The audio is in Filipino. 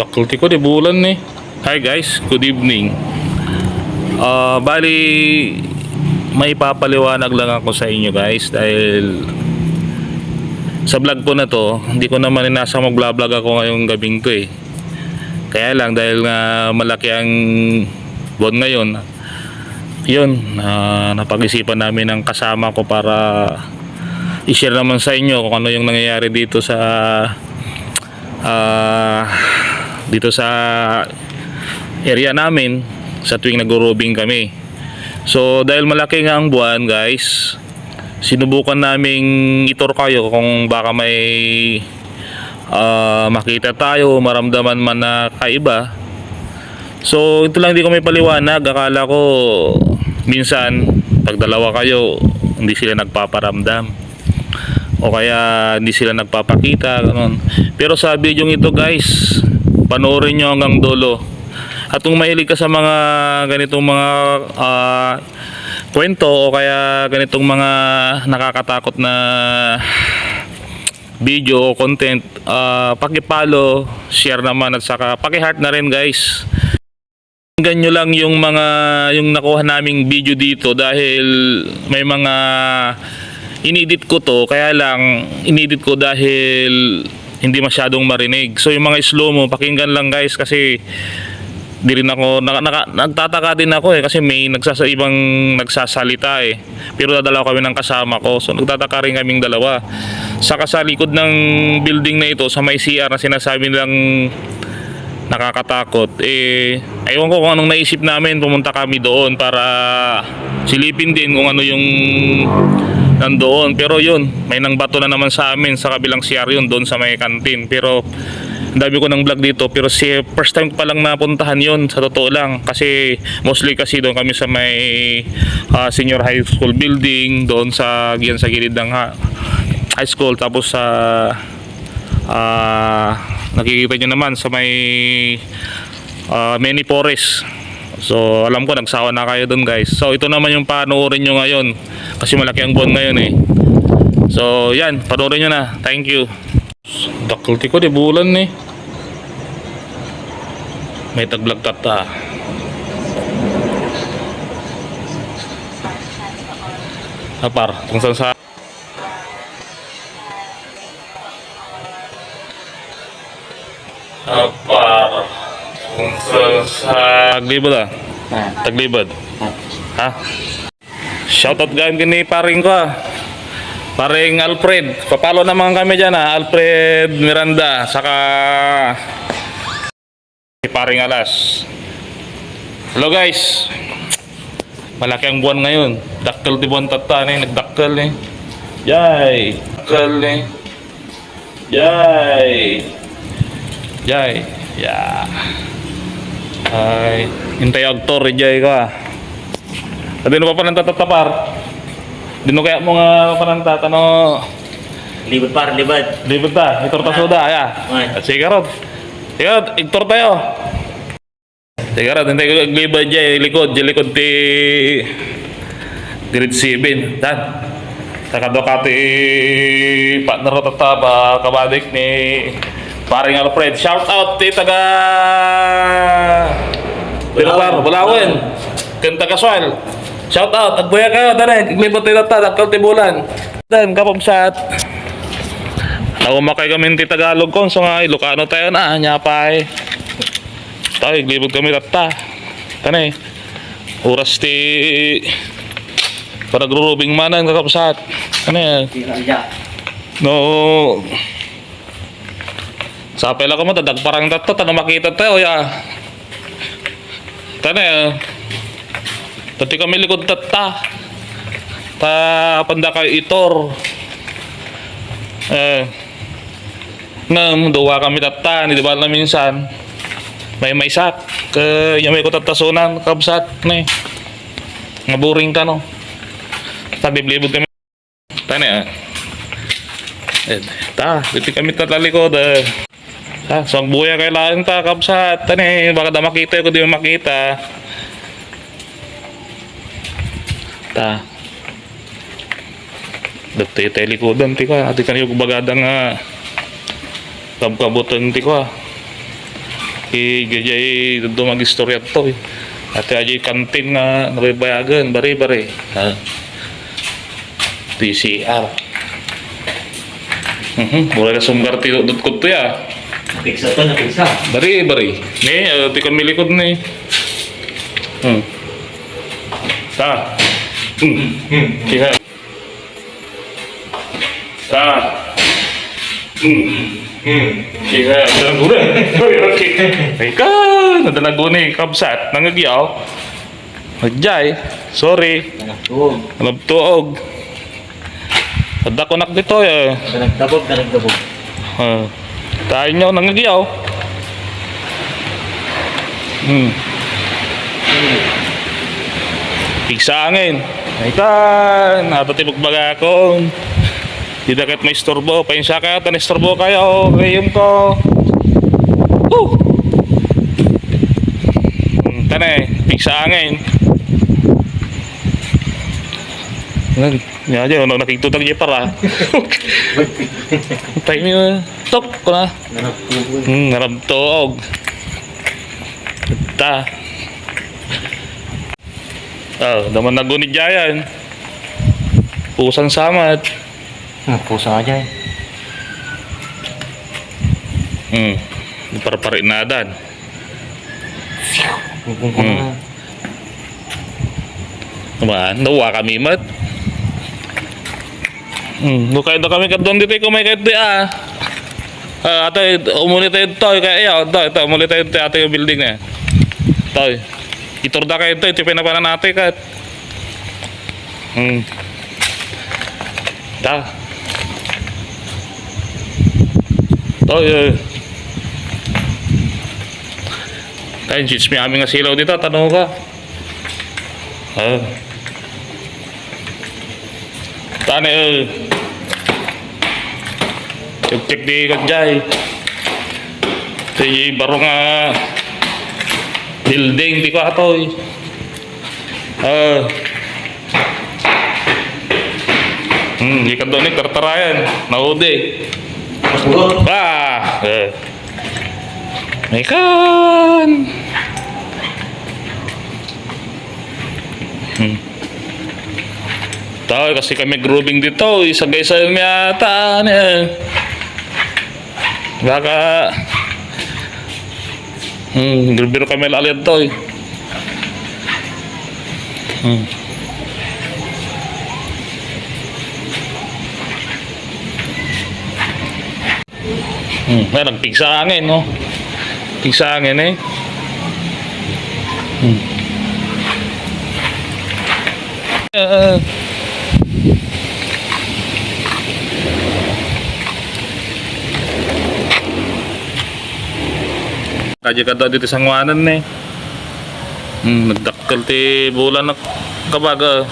Dakulti ko, di bulan eh. Hi guys, good evening. Ah, bali, may papaliwanag lang ako sa inyo guys dahil sa vlog ko na to, hindi ko naman inasa mag-vlog ako ngayong gabing to eh. Kaya lang dahil nga malaki ang buwan ngayon, yun, ah, napag-isipan namin ng kasama ko para i-share naman sa inyo kung ano yung nangyayari dito sa ah, dito sa area namin sa tuwing nag-robing kami. So dahil malaki nga ang buwan guys, sinubukan naming itor kayo kung baka may ah, makita tayo, maramdaman man na kaiba. So ito lang hindi ko may paliwanag. Akala ko minsan pag dalawa kayo hindi sila nagpaparamdam o kaya hindi sila nagpapakita ganun. Pero sa video ito guys, panoorin nyo hanggang dulo. At kung mahilig ka sa mga ganitong mga ah, kwento o kaya ganitong mga nakakatakot na video o content, ah, paki-follow, share naman at saka paki-heart na rin guys. Pakinggan nyo lang yung mga yung nakuha naming video dito dahil may mga inedit ko to kaya lang inedit ko dahil hindi masyadong marinig. So yung mga slow mo pakinggan lang guys kasi di rin ako naka, naka, nagtataka din ako eh kasi may nagsasa ibang nagsasalita eh. Pero dadalaw kami ng kasama ko. So nagtataka rin kaming dalawa. Saka sa likod ng building na ito sa may CR na sinasabi nilang nakakatakot. Eh aywan ko kung anong naisip namin pumunta kami doon para silipin din kung ano yung nandoon. Pero yun may nang bato na naman sa amin sa kabilang CR yun doon sa may kantin pero dami ko ng vlog dito pero si first time pa lang napuntahan yun sa totoo lang. Kasi mostly kasi doon kami sa may ah, senior high school building doon sa yan sa gilid ng high school tapos sa ah nakikita nyo naman sa may ah, many forest so alam ko nagsawa na kayo dun guys. So ito naman yung panoorin nyo ngayon kasi malaki ang buwan ngayon eh. So yan panoorin nyo na. Thank you. Dakulti ko di bulan eh. May taglag tata. Apar, kung saan sa Sa Taglibad ah. Ah, Taglibad. ah. Ha? Shoutout game kini paring ko ah. Paring Alfred. Papalo naman kami dyan ah. Alfred Miranda. Saka si paring Alas. Hello guys. Malaki ang buwan ngayon. Dakkel di buwan tata eh. Nagdakkel eh. Yay. Dakkel eh. Yay. Yay. Yeah. Ay, hintay aktor, jay ka. At ano pa pa nang tatatapar? Dino kaya mo nga pa nang tatano, Libad par, libad. libot ta, itor ta soda, ya. Ay. At sige rod. Sige rod, itor tayo. Sige rod, hintay ko libot jay, likod, jay likod ti grade 7. Dan. Takado ka ti partner tataba, kabadik ni paring Alfred. Shout out ti taga Pilar, Bulawin. Kanta Kaswal. Shout out. Agbuya kayo, dali. Iglibot tayo ta, dakal tibulan. Dan, kapamsat. Naumakay kami ti Tagalog kon, so nga Ilocano tayo na, nya pa eh. Tayo, iglibot kami tata. Tanay. Oras ti para grubing manan kakapsat. Ano yan? No. Sa pela ko mo, tadag parang tato, tanong makita tayo, ya. Tane, eh. Tati kami likod tata. Ta panda kayo itor. Eh. Ngam, duwa kami tata, ni di ba na minsan. May may sak. Ke, yung may ko tatasunan, kabsat, ne. Ngaburing ka, no. Tagliblibod kami. Tane, ah. Eh, ta, dito kami tatalikod, eh. Ha, so ang buya kailangan ta kapsat tani baka da makita ko di makita. Ta. Dati telikodan ti ka ati kanyo bagada nga kabkabutan ti ko. ah. Igajay dumag istorya to eh. At ajay kantin nga nabibayagan, bari-bari. Ha? TCR. Mhm, mula na sumgar tinudot ko to ya. Napiksa to, napiksa. Bari-bari. Ni, uh, tikon milikod ni. Hmm. Ta. Hmm. Kaya. Ta. Hmm. Kaya, dalago na. Okay. Ay ka, nadalago ni kabsat. Nangagyaw. Hadjay. Sorry. Nagtuog. Nabtuog. Ada ko nak dito eh. Nagtabog, nagtabog. Uh, tayo nyo nangagyaw. Hmm. Pigsangin. Ka, natatibog baga ako. Di dakat may istorbo. Painsa ka, tan istorbo kayo. Ngayon ko. Uh! Hmm, tane, pigsangin. Nga dyan, ano nakikitutag niya para. Tayo niyo, tok ko na. Hmm, narabtoog. Ta. Oh, daman na gunit jayan. Pusan samat. Hmm, pusa nga dyan. Hmm. Parparin nadan. Kung Hmm. Naman, nawa kami mat. Hmm, no kayo kami kadon dito kung may di ah. Ah, ato umuli tayo to kaya iyo, to, ito umuli tayo to ato yung building na. To. Iturda kayo to, ito pinapanan natin kat. Hmm. Ta. To, eh. Tayo, chits may aming asilaw dito, tanong ka. Ah. Tane, eh. Cek-cek di kanjay. Ito yung baro nga building di ko atoy. Ah. Hmm, di ka doon eh, tartarayan. Naudi. Pagulot. Ah! Eh. May kan! Hmm. Tao, kasi kami grooving dito. Isa-isa yung yata. Ano eh. Baka... Hmm, biro kami lalit to eh. Hmm. Hmm, may nagpigsa angin, no? Pigsa angin eh. Hmm. Uh, Kadya ka daw dito sa ngwanan eh. Hmm, nagdakkel ti bulan na kabaga.